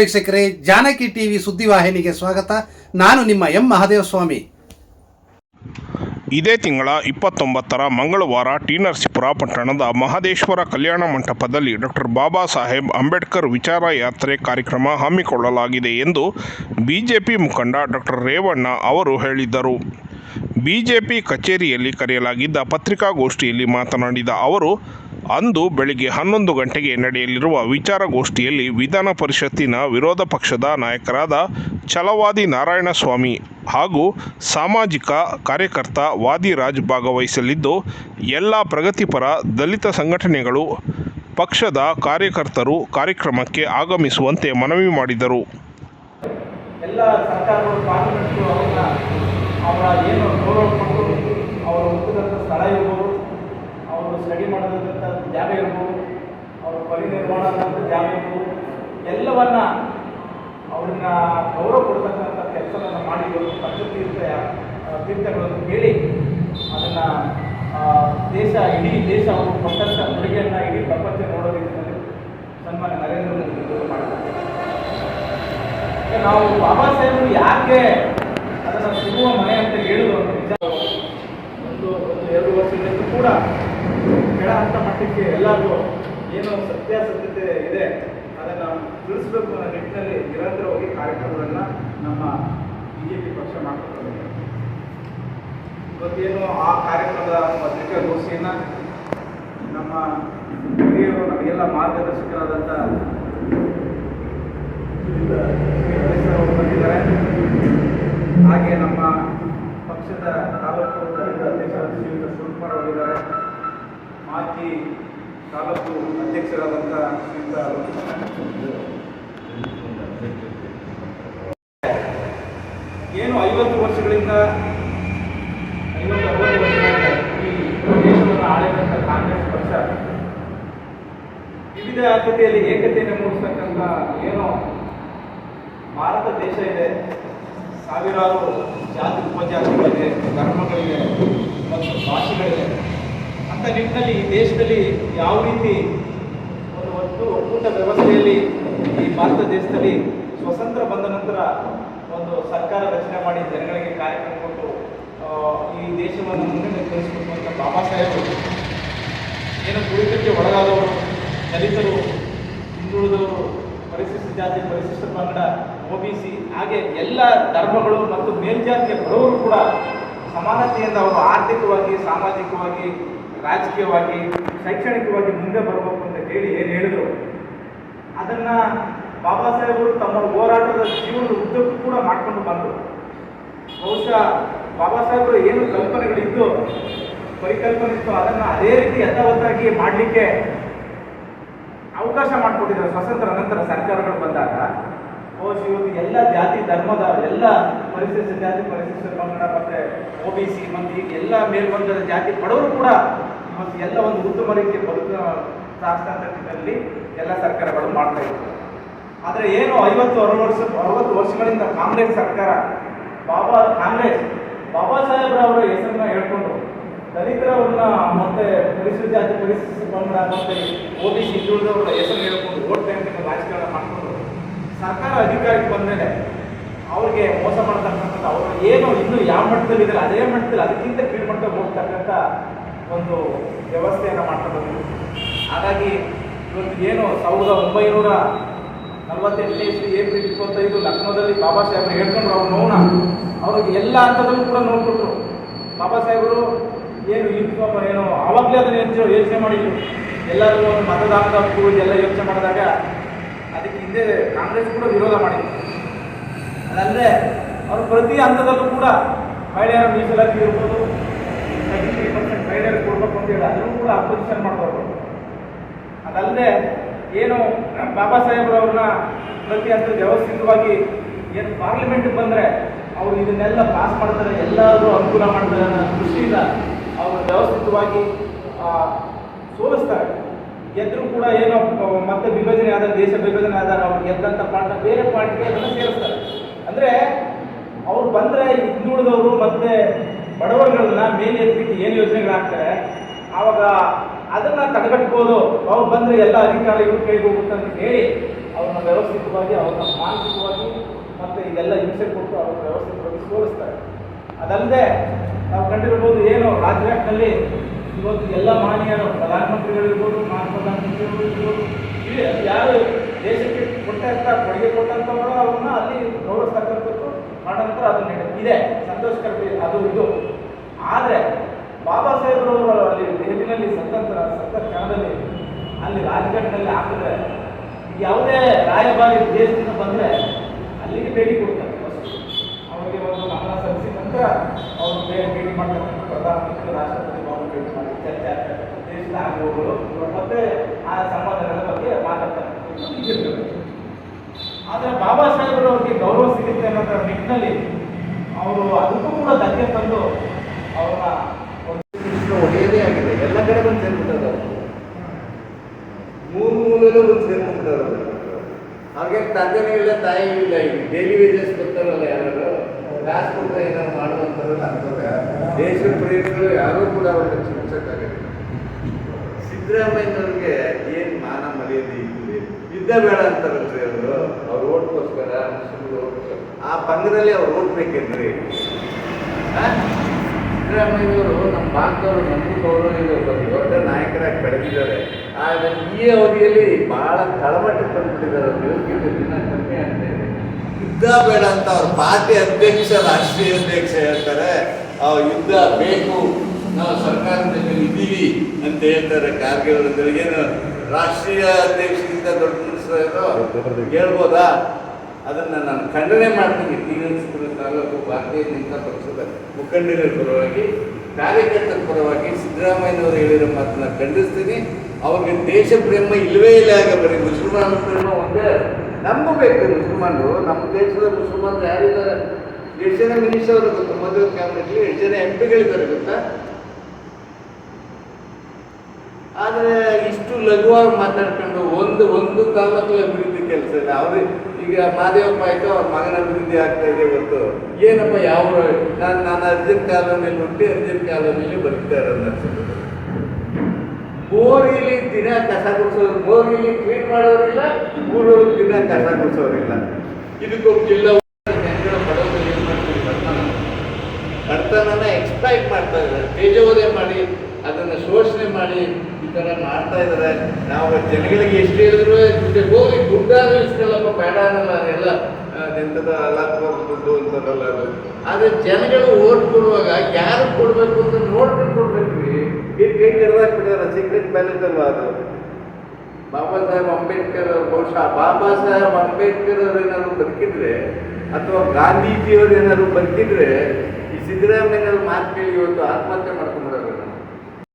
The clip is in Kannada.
ವೀಕ್ಷಕರೇ, ಜಾನಕಿ ಟಿವಿ ಸುದ್ದಿವಾಹಿನಿಗೆ ಸ್ವಾಗತ. ನಾನು ನಿಮ್ಮ ಎಂ ಮಹಾದೇವಸ್ವಾಮಿ. ಇದೇ ತಿಂಗಳ ಇಪ್ಪತ್ತೊಂಬತ್ತರ ಮಂಗಳವಾರ ಟಿ ನರಸೀಪುರ ಪಟ್ಟಣದ ಮಹದೇಶ್ವರ ಕಲ್ಯಾಣ ಮಂಟಪದಲ್ಲಿ ಡಾಕ್ಟರ್ ಬಾಬಾ ಸಾಹೇಬ್ ಅಂಬೇಡ್ಕರ್ ವಿಚಾರ ಯಾತ್ರೆ ಕಾರ್ಯಕ್ರಮ ಹಮ್ಮಿಕೊಳ್ಳಲಾಗಿದೆ ಎಂದು ಬಿಜೆಪಿ ಮುಖಂಡ ಡಾಕ್ಟರ್ ರೇವಣ್ಣ ಅವರು ಹೇಳಿದ್ದರು. ಬಿಜೆಪಿ ಕಚೇರಿಯಲ್ಲಿ ಕರೆಯಲಾಗಿದ್ದ ಪತ್ರಿಕಾಗೋಷ್ಠಿಯಲ್ಲಿ ಮಾತನಾಡಿದ ಅವರು ಅಂದು ಬೆಳಿಗ್ಗೆ ಹನ್ನೊಂದು ಗಂಟೆಗೆ ನಡೆಯಲಿರುವ ವಿಚಾರಗೋಷ್ಠಿಯಲ್ಲಿ ವಿಧಾನ ಪರಿಷತ್ತಿನ ವಿರೋಧ ಪಕ್ಷದ ನಾಯಕರಾದ ಛಲವಾದಿ ನಾರಾಯಣಸ್ವಾಮಿ ಹಾಗೂ ಸಾಮಾಜಿಕ ಕಾರ್ಯಕರ್ತ ವಾದಿರಾಜ್ ಭಾಗವಹಿಸಲಿದ್ದು, ಎಲ್ಲ ಪ್ರಗತಿಪರ ದಲಿತ ಸಂಘಟನೆಗಳು, ಪಕ್ಷದ ಕಾರ್ಯಕರ್ತರು ಕಾರ್ಯಕ್ರಮಕ್ಕೆ ಆಗಮಿಸುವಂತೆ ಮನವಿ ಮಾಡಿದರು. ಎಲ್ಲ ಸರ್ಕಾರಗಳು ಅವರ ಏನು ಗೌರವ ಕೊಟ್ಟು ಅವರ ಸ್ಥಳ ಇರ್ಬೋದು ಸ್ಟಡಿ ಮಾಡೋದಂಥ ಜಾಗ ಇರ್ಬೋದು, ಅವರು ಪರಿನಿರ್ಮಾಣ ಆದಂಥ ಜಾಗ ಇರ್ಬೋದು. ಎಲ್ಲವನ್ನ ಅವ್ರನ್ನ ಗೌರವ ಕೊಡ್ತಕ್ಕಂಥ ಕೆಲಸವನ್ನು ಮಾಡಿ ಪಂಚತೀರ್ಥ ತೀರ್ಥಗಳನ್ನು ಕೇಳಿ ಅದನ್ನು ದೇಶ, ಇಡೀ ದೇಶ ಅವರು ಕೊಟ್ಟಂಥ ಕೊಡುಗೆಯನ್ನು ಇಡೀ ಪ್ರಪಂಚ ನೋಡೋ ರೀತಿಯಲ್ಲಿ ಸನ್ಮಾನ್ಯ ನರೇಂದ್ರ ಮೋದಿ ಮಾಡಿದ್ದಾರೆ. ನಾವು ಬಾಬಾ ಸಾಹೇಬರು ಯಾಕೆ ಅದನ್ನು ಸಿಗುವ ಮನೆ ಅಂತ ಹೇಳಿದ್ರು ಅಂತ ನಿಜ ಒಂದು ಒಂದು ಎರಡು ವರ್ಷದಿಂದ ಕೂಡ ಮಟ್ಟಕ್ಕೆ ಎಲ್ಲರಿಗೂ ಏನು ಸತ್ಯಾಸತ್ಯತೆ ಇದೆ, ಅದನ್ನು ತಿಳಿಸ್ಬೇಕು ಅನ್ನೋ ನಿಟ್ಟಿನಲ್ಲಿ ನಿರಂತರವಾಗಿ ಕಾರ್ಯಕ್ರಮಗಳನ್ನು ನಮ್ಮ ಬಿ ಜೆ ಪಿ ಪಕ್ಷ ಮಾಡ್ಕೊಂಡು ಇವತ್ತೇನು ಆ ಕಾರ್ಯಕ್ರಮದ ಪತ್ರಿಕಾಗೋಷ್ಠಿಯನ್ನು ನಮ್ಮ ಹಿರಿಯರು ನಮಗೆಲ್ಲ ಮಾರ್ಗದರ್ಶಕರಾದಂಥ ಬಂದಿದ್ದಾರೆ. ಹಾಗೆ ನಮ್ಮ ಪಕ್ಷದ ತಾಲೂಕು ದಲಿತ ಅಧ್ಯಕ್ಷರಾದ ಶ್ರೀಯುತ ಶಿವಕುಮಾರ್ ಅವರಿದ್ದಾರೆ ಮಾಜಿ ತಾಲೂಕು ಅಧ್ಯಕ್ಷರಾದಂಥ ಶ್ರೀಯುತ ಏನು ಐವತ್ತು ವರ್ಷಗಳಿಂದ ಐವತ್ತು ವರ್ಷಗಳಿಂದ ಕಾಂಗ್ರೆಸ್ ಪಕ್ಷ, ವಿವಿಧ ಏಕತೆಯನ್ನು ಮೂಡಿಸ್ತಕ್ಕಂಥ ಏನೋ ಭಾರತ ದೇಶ ಇದೆ, ಸಾವಿರಾರು ಜಾತಿ ಉಪಜಾತಿಗಳಿದೆ, ಧರ್ಮಗಳಿವೆ, ಮತ್ತು ಭಾಷೆಗಳಿವೆ. ಅಂತ ನಿಟ್ಟಿನಲ್ಲಿ ಈ ದೇಶದಲ್ಲಿ ಯಾವ ರೀತಿ ಒಂದು ಒಟ್ಟು ಒಕ್ಕೂಟ ವ್ಯವಸ್ಥೆಯಲ್ಲಿ ಈ ಭಾರತ ದೇಶದಲ್ಲಿ ಸ್ವತಂತ್ರ ಬಂದ ನಂತರ ಒಂದು ಸರ್ಕಾರ ರಚನೆ ಮಾಡಿ ಜನಗಳಿಗೆ ಕಾರ್ಯಕ್ರಮ ಕೊಟ್ಟು ಈ ದೇಶವನ್ನು ಅಂತ ಬಾಬಾ ಸಾಹೇಬರು ಏನು ತುಳಿತಕ್ಕೆ ಒಳಗಾದವರು, ದಲಿತರು, ಹಿಂದುಳಿದವರು, ಪರಿಶಿಷ್ಟ ಜಾತಿ, ಪರಿಶಿಷ್ಟ ಪಂಗಡ, ಒ ಬಿ ಸಿ, ಹಾಗೆ ಎಲ್ಲ ಧರ್ಮಗಳು ಮತ್ತು ಮೇಲ್ಜಾತಿಯ ಬಡವರು ಕೂಡ ಸಮಾನತೆಯಿಂದ ಅವರು ಆರ್ಥಿಕವಾಗಿ, ಸಾಮಾಜಿಕವಾಗಿ ರಾಜಕೀಯವಾಗಿ, ಶೈಕ್ಷಣಿಕವಾಗಿ ಮುಂದೆ ಬರಬೇಕು ಅಂತ ಹೇಳಿ ಏನು ಹೇಳಿದರು. ಅದನ್ನ ಬಾಬಾ ಸಾಹೇಬರು ತಮ್ಮ ಹೋರಾಟದ ಜೀವನದ ಉದ್ದಕ್ಕೂ ಕೂಡ ಮಾಡ್ಕೊಂಡು ಬಂದರು. ಬಹುಶಃ ಬಾಬಾ ಸಾಹೇಬರು ಏನು ಕಲ್ಪನೆಗಳಿದ್ದು, ಪರಿಕಲ್ಪನೆ ಇತ್ತು, ಅದನ್ನು ಅದೇ ರೀತಿ ಯಥಾವತ್ತಾಗಿ ಮಾಡಲಿಕ್ಕೆ ಅವಕಾಶ ಮಾಡಿಕೊಟ್ಟಿದ್ದಾರೆ ಸ್ವತಂತ್ರ ನಂತರ ಸರ್ಕಾರಗಳು ಬಂದಾಗ. ಬಹುಶಃ ಇವತ್ತು ಎಲ್ಲ ಜಾತಿ, ಧರ್ಮದ, ಎಲ್ಲ ಪರಿಶಿಷ್ಟ ಜಾತಿ, ಪರಿಶಿಷ್ಟ ಪಂಗಡ ಮತ್ತೆ ಒ ಬಿ ಸಿ ಈಗ ಎಲ್ಲ ಮೇಲ್ವರ್ಗದ ಜಾತಿ ಬಡವರು ಕೂಡ ಇವತ್ತು ಎಲ್ಲ ಒಂದು ಉತ್ತಮ ರೀತಿಯ ಬದುಕ ನಿಟ್ಟಿನಲ್ಲಿ ಎಲ್ಲ ಸರ್ಕಾರಗಳು ಮಾಡ್ತಾ ಇತ್ತು ಆದರೆ ಏನು ಐವತ್ತು, ಅರವತ್ತು ವರ್ಷ, ಅರವತ್ತು ವರ್ಷಗಳಿಂದ ಕಾಂಗ್ರೆಸ್ ಸರ್ಕಾರ, ಬಾಬಾ, ಕಾಂಗ್ರೆಸ್, ಬಾಬಾ ಸಾಹೇಬ್ರವರ ಹೆಸರನ್ನ ಹೇಳ್ಕೊಂಡು ದಲಿತರವ್ರನ್ನ ಮತ್ತೆ ಪರಿಶಿಷ್ಟ ಜಾತಿ ಪರಿಶಿಷ್ಟ ಪಂಗಡ ಮತ್ತೆ ಓ ಬಿ ಸಿ ಹೆಸರು ಹೇಳ್ಕೊಂಡು ಓಟ್ ಬ್ಯಾಂಕಿನ ರಾಜಕೀಯ ಮಾಡಿಕೊಂಡು ಸರ್ಕಾರ ಅಧಿಕಾರಕ್ಕೆ ಬಂದಮೇಲೆ ಅವ್ರಿಗೆ ಮೋಸ ಮಾಡ್ತಕ್ಕಂಥದ್ದು ಅವರು ಏನು ಇನ್ನೂ ಯಾವ ಮಟ್ಟದಲ್ಲಿ ಇದ್ದಾರೆ ಅದೇ ಮಟ್ಟದಲ್ಲಿ ಅದಕ್ಕಿಂತ ಕೀಳ್ಮಟ್ಟಕ್ಕೆ ಹೋಗ್ತಕ್ಕಂಥ ಒಂದು ವ್ಯವಸ್ಥೆಯನ್ನು ಬಂದಿದ್ರು ಹಾಗಾಗಿ ಇವತ್ತು ಏನು ಸಾವಿರದ ಒಂಬೈನೂರ ನಲವತ್ತೆಂಟನೇ ಇಸ್ವಿ ಏಪ್ರಿಲ್ ಇಪ್ಪತ್ತೈದು ಲಕ್ನೋದಲ್ಲಿ ಬಾಬಾ ಸಾಹೇಬರು ಹೇಳ್ಕೊಂಡ್ರು, ಅವ್ರು ನೋವನ್ನ ಅವ್ರಿಗೆ ಎಲ್ಲ ಹಂತದಲ್ಲೂ ಕೂಡ ನೋಡ್ಕೊಟ್ರು. ಬಾಬಾ ಸಾಹೇಬರು ಏನು ಯೂನಿಫಾರ್ಮ್ ಏನು ಆವಾಗಲೇ ಅದನ್ನು ಹೆಚ್ಚು ಯೋಚನೆ ಮಾಡಿದ್ರು. ಎಲ್ಲರೂ ಒಂದು ಮತದಾನದ ಹಕ್ಕು ಎಲ್ಲ ಯೋಚನೆ ಮಾಡಿದಾಗ ಅದಕ್ಕೆ ಹಿಂದೆ ಕಾಂಗ್ರೆಸ್ ಕೂಡ ವಿರೋಧ ಮಾಡಿದ್ರು. ಅದಲ್ಲದೆ ಅವರು ಪ್ರತಿ ಹಂತದಲ್ಲೂ ಕೂಡ ಮಹಿಳೆಯರ ಮೀಸಲಾತಿ ಇರ್ಬೋದು ತ್ರೀ ಪರ್ಸೆಂಟ್ ಮಹಿಳೆಯರು ಕೊಡ್ಬೇಕು ಅಂತ ಹೇಳಿ ಅದನ್ನು ಕೂಡ ಅಪೋಸಿಷನ್ ಮಾಡ್ತಾರೆ ಅದಲ್ಲದೆ, ಏನು ಬಾಬಾ ಸಾಹೇಬ್ರವ್ರನ್ನ ಪ್ರತಿ ಅಂತ ವ್ಯವಸ್ಥಿತವಾಗಿ ಏನು ಪಾರ್ಲಿಮೆಂಟ್ಗೆ ಬಂದರೆ ಅವರು ಇದನ್ನೆಲ್ಲ ಪಾಸ್ ಮಾಡ್ತಾರೆ ಎಲ್ಲರೂ ಅನುಕೂಲ ಮಾಡ್ತಾರೆ ಅನ್ನೋ ದೃಷ್ಟಿಯಿಂದ ಅವರು ವ್ಯವಸ್ಥಿತವಾಗಿ ಸೋಲಿಸ್ತಾರೆ. ಗೆದ್ದರೂ ಕೂಡ ಏನೋ ಮತ್ತೆ ವಿಭಜನೆ ಆದ, ದೇಶ ವಿಭಜನೆ ಆದಾಗ ಅವ್ರು ಗೆದ್ದಂಥ ಪಾರ್ಟಿ ಬೇರೆ ಪಾರ್ಟಿಗೆ ಅದನ್ನು ಸೇರಿಸ್ತಾರೆ. ಅಂದರೆ, ಅವ್ರು ಬಂದರೆ ಹಿಂದುಳಿದವರು ಮತ್ತೆ ಬಡವರುಗಳನ್ನ ಮೇಲೆ ಎತ್ತಿಟ್ಟು ಏನು ಯೋಜನೆಗಳಾಗ್ತಾರೆ? ಆವಾಗ ಅದನ್ನ ತಡೆಗಟ್ಬೋದು. ಅವ್ರು ಬಂದ್ರೆ ಎಲ್ಲ ಅಧಿಕಾರ ಇವ್ರ ಕೈಗೆ ಹೋಗುತ್ತೆ ಅಂತ ಹೇಳಿ ಅವ್ರನ್ನ ವ್ಯವಸ್ಥಿತವಾಗಿ, ಅವ್ರನ್ನ ಮಾನಸಿಕವಾಗಿ ಮತ್ತು ಇದೆಲ್ಲ ಹಿಂಸೆ ಕೊಟ್ಟು ಅವ್ರನ್ನ ವ್ಯವಸ್ಥಿತವಾಗಿ ಸೋಲಿಸ್ತಾರೆ. ಅದಲ್ಲದೆ ನಾವು ಕಂಡಿರ್ಬೋದು ಏನು ರಾಜ್ಯದಲ್ಲಿ ಇವತ್ತು ಎಲ್ಲ ಮಾನ್ಯರು, ಪ್ರಧಾನಮಂತ್ರಿಗಳಿರ್ಬೋದು ಮಾನ್ಯ ಪ್ರಧಾನಮಂತ್ರಿಗಳಿರ್ಬೋದು ಯಾರು ದೇಶಕ್ಕೆ ಕೊಟ್ಟಂತ, ಕೊಡುಗೆ ಕೊಟ್ಟಂಥವರು ಅವ್ರನ್ನ ಅಲ್ಲಿ ಗೌರವಿಸ್ತಕ್ಕಂಥದ್ದು ಮಾಡೋಂಥ ಅದು ಇದೆ. ಸಂತೋಷಕರ ಅದು ಇದು. ಆದರೆ ಬಾಬಾ ಸಾಹೇಬ್ರವರು ಅಲ್ಲಿ ದೆಹಲಿನಲ್ಲಿ ಸ್ವತಂತ್ರ ಸತ್ತ ಕ್ಷಣದಲ್ಲಿ ಅಲ್ಲಿ ರಾಜ್ಘಾಟ್ನಲ್ಲಿ ಹಾಕಿದ್ರೆ ಯಾವುದೇ ರಾಯಭಾರಿ ದೇಶದಿಂದ ಬಂದರೆ ಅಲ್ಲಿಗೆ ಭೇಟಿ ಕೊಡ್ತಾರೆ. ಅವರಿಗೆ ಒಂದು ಗಮನ ಸಲ್ಲಿಸಿ ನಂತರ ಅವರು ಬೇರೆ ಭೇಟಿ ಮಾಡ್ತಕ್ಕಂಥ ಪ್ರಧಾನಮಂತ್ರಿ, ರಾಷ್ಟ್ರಪತಿ ಭವನ ಭೇಟಿ ಮಾಡಿ ಚರ್ಚೆ ಆಗ್ತಕ್ಕಂಥ ದೇಶದ ಆಗುವಗಳು ಮತ್ತೆ ಆ ಸಂಬಂಧಗಳ ಬಗ್ಗೆ ಮಾತಾಡ್ತಾರೆ. ಆದರೆ ಬಾಬಾ ಸಾಹೇಬರು ಅವ್ರಿಗೆ ಗೌರವ ಸಿಗುತ್ತೆ ಅನ್ನೋದರ ನಿಟ್ಟಿನಲ್ಲಿ ಅವರು ಅದಕ್ಕೂ ಕೂಡ ಧಕ್ಕೆ ತಂದು ಅವರ ಒಡೆಯದೇ ಆಗಿದೆ. ಎಲ್ಲ ಕಡೆ ಬಂದು ಸೇರ್ಬಿಟ್ಟದ ಮೂರು ಮೂಲೆಯಲ್ಲೂ ಬಂದು ಸೇರ್ಬಿಟ್ಟದ ಅವ್ರಿಗೆ ತಂದೆನೂ ಇಲ್ಲ, ತಾಯಿ ಇಲ್ಲ ಈಗ ಡೈಲಿ ವೇಜಸ್ ಬರ್ತಾರಲ್ಲ ಯಾರು ಕ್ಲಾಸ್ ಕೂಡ ಏನಾದ್ರು ಮಾಡುವಂಥದ್ದಲ್ಲ ಅಂತಂದ್ರೆ ದೇಶದ ಪ್ರೇಮಿಗಳು ಯಾರೂ ಕೂಡ ಅವ್ರನ್ನ ಚಿಕಿತ್ಸಕ್ಕಾಗಲ್ಲ ಸಿದ್ದರಾಮಯ್ಯನವ್ರಿಗೆ ಏನು ಮಾನ ಮರ್ಯಾದೆ ಇದೆ ಯುದ್ಧ ಬೇಡ ಅಂತಾರಲ್ರಿ ಅವರು. ಆ ಪಂಗದಲ್ಲಿ ಅವ್ರು ಓದ್ಬೇಕಿದ್ರಿ? ಸಿದ್ದರಾಮಯ್ಯವರು ನಮ್ಮ ಭಾಗದವರು ನಮಗೂ ಗೌರವ ಇದೆ ಒಬ್ಬ ದೊಡ್ಡ ನಾಯಕರಾಗಿ ಬೆಳೆದಿದ್ದಾರೆ. ಆದರೆ ಈ ಅವಧಿಯಲ್ಲಿ ಬಹಳ ತಳಮಟ್ಟಕ್ಕೆ ತಂದುಬಿಟ್ಟಿದ್ದಾರೆ ಯೋಗ್ಯತೆ ದಿನ ಕಮ್ಮಿ ಆಗ್ತಾ ಇದೆ. ಯುದ್ಧ ಬೇಡ ಅಂತ ಅವ್ರ ಪಾರ್ಟಿ ಅಧ್ಯಕ್ಷ ರಾಷ್ಟ್ರೀಯ ಅಧ್ಯಕ್ಷ ಹೇಳ್ತಾರೆ. ಅವ್ರು ಯುದ್ಧ ಬೇಕು. ನಾವು ಸರ್ಕಾರದ ಮೇಲೆ ಇದ್ದೀವಿ ಅಂತ ಹೇಳ್ತಾರೆ ಖಾರ್ಗೆ ಅವರು ಏನು ರಾಷ್ಟ್ರೀಯ ಅಧ್ಯಕ್ಷರಿಂದ ದೊಡ್ಡ ಮನುಷ್ಯರು ಹೇಳ್ಬೋದಾ? ಅದನ್ನು ನಾನು ಖಂಡನೆ ಮಾಡ್ತೀನಿ. ತೀರ್ಮಾನಿಸಿದ ತಾಲೂಕು ಭಾರತೀಯ ಜನತಾ ಪಕ್ಷದ ಮುಖಂಡರ ಪರವಾಗಿ, ಕಾರ್ಯಕರ್ತರ ಪರವಾಗಿ ಸಿದ್ದರಾಮಯ್ಯನವರು ಹೇಳಿರೋ ಮಾತನ್ನ ಖಂಡಿಸ್ತೀನಿ. ಅವ್ರಿಗೆ ದೇಶ ಪ್ರೇಮ ಇಲ್ಲವೇ ಇಲ್ಲ ಆಗ ಬರೀ ಮುಸಲ್ಮಾನ ಪ್ರೇಮ ಒಂದೇ. ನಂಬಬೇಕು ಬೇಕು ಮುಸಲ್ಮಾನರು. ನಮ್ಮ ದೇಶದ ಮುಸಲ್ಮಾನರು ಯಾರಿದ್ದಾರೆ? ಎಷ್ಟು ಜನ ಮಿನಿಸ್ಟರ್ ಅವರು ಗೊತ್ತಾ? ಮದುವೆ ಕ್ಯಾಬಿನೆಟ್ಲಿ ಎಷ್ಟು ಜನ ಎಂ ಪಿಗಳಿದ್ದಾರೆ ಗೊತ್ತಾ? ಆದರೆ ಇಷ್ಟು ಲಘುವಾಗಿ ಮಾತಾಡ್ಕೊಂಡು ಒಂದು ಒಂದು ತಾಲೂಕು ಕೆಲಸ ಇಲ್ಲ ಅವ್ರು ಈಗ ಮಾದೇವಪ್ಪ ಆಯ್ತು ಅವ್ರ ಮಗನ ಅಭಿವೃದ್ಧಿ ಆಗ್ತಾ ಇದೆ ಇವತ್ತು ಏನಪ್ಪ ಯಾವ ನಾನು ನಾನು ಅರ್ಜುನ್ ಕಾಲೋನಿಯಲ್ಲಿ ಹುಟ್ಟಿ ಅರ್ಜುನ್ ಕಾಲೋನಿಯಲ್ಲಿ ಬದುಕ್ತಾ ಇರೋದು ಅನ್ಸುತ್ತೆ ಬೋರಿಲಿ ದಿನ ಕಸ ಗುಡಿಸೋರು. ಬೋರಿಲಿ ಕ್ಲೀನ್ ಮಾಡೋರಿಲ್ಲ ಊರಲ್ಲಿ ದಿನ ಕಸ ಗುಡಿಸೋರಿಲ್ಲ. ಇದಕ್ಕೊಬ್ಬ ಜಿಲ್ಲಾ ಜನಗಳ ಬಡವರು ಏನು ಮಾಡ್ತೀವಿ ಬಡತನ ಬಡತನನ ಎಕ್ಸ್ಪ್ಲೈಟ್ ಮಾಡ್ತಾ ಇದ್ದಾರೆ ತೇಜೋವಧೆ ಮಾಡಿ ಅದನ್ನು ಶೋಷಣೆ ಮಾಡಿ ಈ ಥರ ಮಾಡ್ತಾ ಇದ್ದಾರೆ. ನಾವು ಜನಗಳಿಗೆ ಎಷ್ಟು ಹೇಳಿದ್ರು ಹೋಗಿ ದುಡ್ಡಾದ್ರೂ ಇಸ್ಕೊಳ್ಳಪ್ಪ ಬೇಡ ಅನ್ನಲ್ಲ ಅದೆಲ್ಲ ಎಂಥದ ಎಲ್ಲ ದುಡ್ಡು ಅಂತಾರಲ್ಲ ಅದು. ಆದರೆ ಜನಗಳು ಓಟ್ ಕೊಡುವಾಗ ಯಾರು ಕೊಡಬೇಕು ಅಂತ ನೋಡ್ಬಿಟ್ಟು ಕೊಡ್ಬೇಕ್ರಿ. ಈ ಕೈ ಕರೆದಾಕ್ಬಿಟ್ಟಾರ ಸೀಕ್ರೆಟ್ ಬ್ಯಾಲೆಟ್ ಅಲ್ವಾ ಅದು? ಬಾಬಾ ಸಾಹೇಬ್ ಅಂಬೇಡ್ಕರ್ ಅವರು ಬಹುಶಃ ಬಾಬಾ ಸಾಹೇಬ್ ಅಂಬೇಡ್ಕರ್ ಅವ್ರು ಏನಾದ್ರು ಬದುಕಿದ್ರೆ ಅಥವಾ ಗಾಂಧೀಜಿಯವರು ಏನಾದ್ರು ಬದುಕಿದ್ರೆ ಈ ಸಿದ್ದರಾಮಯ್ಯ ಮಾತು ಕೇಳಿ ಇವತ್ತು ಆತ್ಮಹತ್ಯೆ ಮಾಡ್ಕೊಂಡ್ಬಿಡೋರು.